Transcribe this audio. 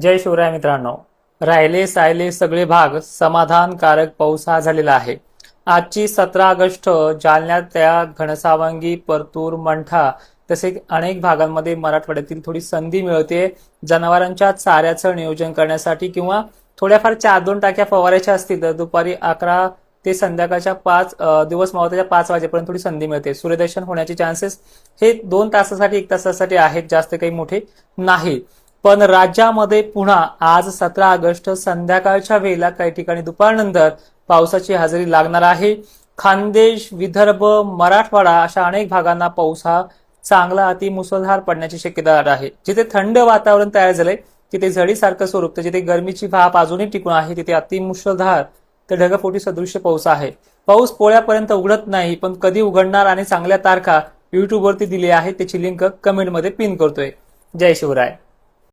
जय शिवराय मित्रांनो. राहिले सायले सगळे भाग समाधानकारक पाऊस हा झालेला आहे. आजची सतरा ऑगस्ट जालन्यातल्या घनसावंगी परतूर मंठा तसे अनेक भागांमध्ये मराठवाड्यातील थोडी संधी मिळते. जनावरांच्या चाऱ्याचं नियोजन करण्यासाठी किंवा थोड्याफार चार दोन टाक्या फवारायच्या असतील तर दुपारी अकरा ते संध्याकाळच्या पाच दिवस मावताच्या पाच वाजेपर्यंत थोडी संधी मिळते. सूर्यदर्शन होण्याचे चान्सेस हे दोन तासासाठी एक तासासाठी आहेत जास्त काही मोठे नाही. पण राज्यामध्ये पुन्हा आज सतरा ऑगस्ट संध्याकाळच्या वेळेला काही ठिकाणी दुपारनंतर पावसाची हजेरी लागणार आहे. खानदेश विदर्भ मराठवाडा अशा अनेक भागांना पाऊस हा चांगला अति मुसळधार पडण्याची शक्यता आहे. जिथे थंड वातावरण तयार झालंय तिथे झडीसारखं स्वरूप तर जिथे गरमीची भाप अजूनही टिकून आहे तिथे अतिमुसळधार तर ढगफोटी सदृश्य पाऊस आहे. पाऊस पोळ्यापर्यंत उघडत नाही पण कधी उघडणार आणि चांगल्या तारखा युट्यूबवरती दिली आहे त्याची लिंक कमेंटमध्ये पिन करतोय. जय शिवराय.